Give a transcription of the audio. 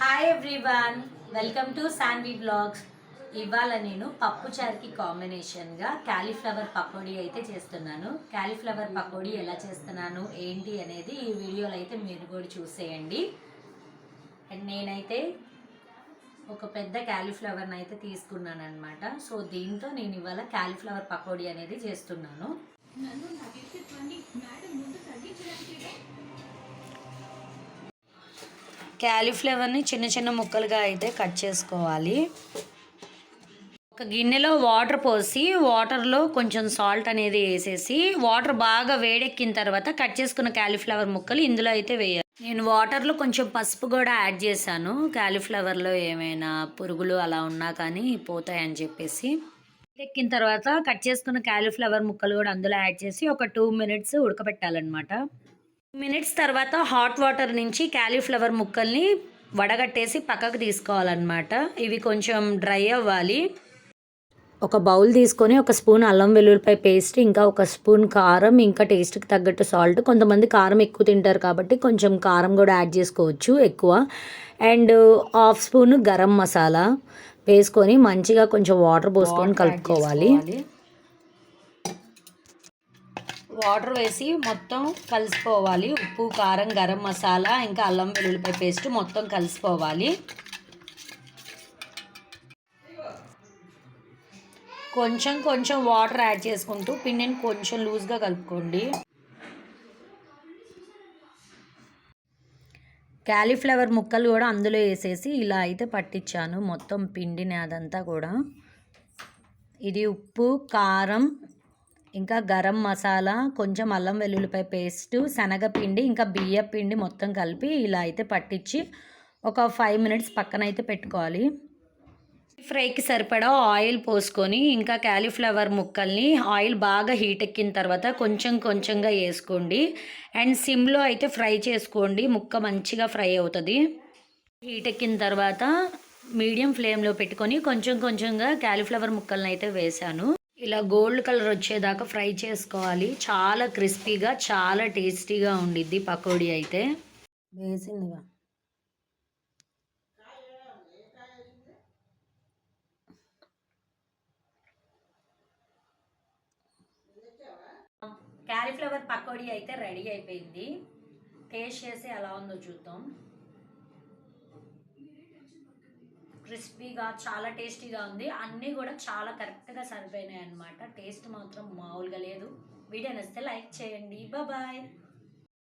Hi everyone welcome to Sandy blogs ఇవాళ నేను పప్పు చారుకి కాంబినేషన్గా క్యాలీఫ్లవర్ పకోడీ అయితే చేస్తున్నాను. క్యాలీఫ్లవర్ పకోడీ ఎలా చేస్తున్నాను ఏంటి అనేది ఈ వీడియోలో అయితే మీరు కూడా చూసేయండి. అండ్ నేనైతే ఒక పెద్ద క్యాలీఫ్లవర్ని అయితే తీసుకున్నాను అనమాట సో దీంతో నేను ఇవాళ క్యాలీఫ్లవర్ పకోడీ అనేది చేస్తున్నాను. క్యాలీఫ్లవర్ని చిన్న చిన్న ముక్కలుగా అయితే కట్ చేసుకోవాలి. ఒక గిన్నెలో వాటర్ పోసి వాటర్లో కొంచెం సాల్ట్ అనేది వేసేసి వాటర్ బాగా వేడెక్కిన తర్వాత కట్ చేసుకున్న క్యాలీఫ్లవర్ ముక్కలు ఇందులో అయితే వేయాలి. నేను వాటర్లో కొంచెం పసుపు కూడా యాడ్ చేశాను. క్యాలీఫ్లవర్లో ఏమైనా పురుగులు అలా ఉన్నా కానీ పోతాయని చెప్పేసి. ఎక్కిన తర్వాత కట్ చేసుకున్న క్యాలీఫ్లవర్ ముక్కలు కూడా అందులో యాడ్ చేసి ఒక టూ మినిట్స్ ఉడకబెట్టాలన్నమాట. మినిట్స్ తర్వాత హాట్ వాటర్ నుంచి క్యాలీఫ్లవర్ ముక్కల్ని వడగట్టేసి పక్కకు తీసుకోవాలన్నమాట. ఇవి కొంచెం డ్రై అవ్వాలి. ఒక బౌల్ తీసుకొని ఒక స్పూన్ అల్లం వెల్లుల్లిపాయ పేస్ట్ ఇంకా ఒక స్పూన్ కారం ఇంకా టేస్ట్కి తగ్గట్టు సాల్ట్. కొంతమంది కారం ఎక్కువ తింటారు కాబట్టి కొంచెం కారం కూడా యాడ్ చేసుకోవచ్చు ఎక్కువ. And half spoon garam masala వేసుకొని మంచిగా కొంచెం వాటర్ పోసుకొని కలుపుకోవాలి. వాటర్ వేసి మొత్తం కలిసిపోవాలి. ఉప్పు కారం గరం మసాలా ఇంకా అల్లం వెల్లుల్లిపాయ పేస్ట్ మొత్తం కలిసిపోవాలి. కొంచెం కొంచెం వాటర్ యాడ్ చేసుకుంటూ పిండిని కొంచెం లూజ్గా కలుపుకోండి. క్యాలీఫ్లవర్ ముక్కలు కూడా అందులో వేసేసి ఇలా అయితే పట్టించాను మొత్తం పిండిని అదంతా కూడా. ఇది ఉప్పు కారం ఇంకా గరం మసాలా కొంచెం అల్లం వెల్లుల్లిపాయ పేస్ట్ శనగపిండి ఇంకా బియ్య పిండి మొత్తం కలిపి ఇలా అయితే పట్టించి ఒక ఫైవ్ మినిట్స్ పక్కన అయితే పెట్టుకోవాలి. ఫ్రైకి సరిపడా ఆయిల్ పోసుకొని ఇంకా క్యాలీఫ్లవర్ ముక్కల్ని ఆయిల్ బాగా హీట్ ఎక్కిన తర్వాత కొంచెం కొంచెంగా వేసుకోండి. అండ్ సిమ్లో అయితే ఫ్రై చేసుకోండి ముక్క మంచిగా ఫ్రై అవుతుంది. హీట్ ఎక్కిన తర్వాత మీడియం ఫ్లేమ్లో పెట్టుకొని కొంచెం కొంచెంగా క్యాలీఫ్లవర్ ముక్కల్ని అయితే వేసాను. ఇలా గోల్డ్ కలర్ వచ్చేదాకా ఫ్రై చేసుకోవాలి. చాలా క్రిస్పీగా చాలా టేస్టీగా ఉండిద్ది పకోడీ అయితే. వేసిందిగా. క్యాలీఫ్లవర్ పకోడీ అయితే రెడీ అయిపోయింది. టేస్ట్ చేసి ఎలా ఉందో చూద్దాం. క్రిస్పీగా చాలా టేస్టీగా ఉంది. అన్నీ కూడా చాలా కరెక్ట్గా సరిపోయినాయి అనమాట టేస్ట్ మాత్రం మామూలుగా లేదు. వీడియో నచ్చితే లైక్ చేయండి. బాయ్.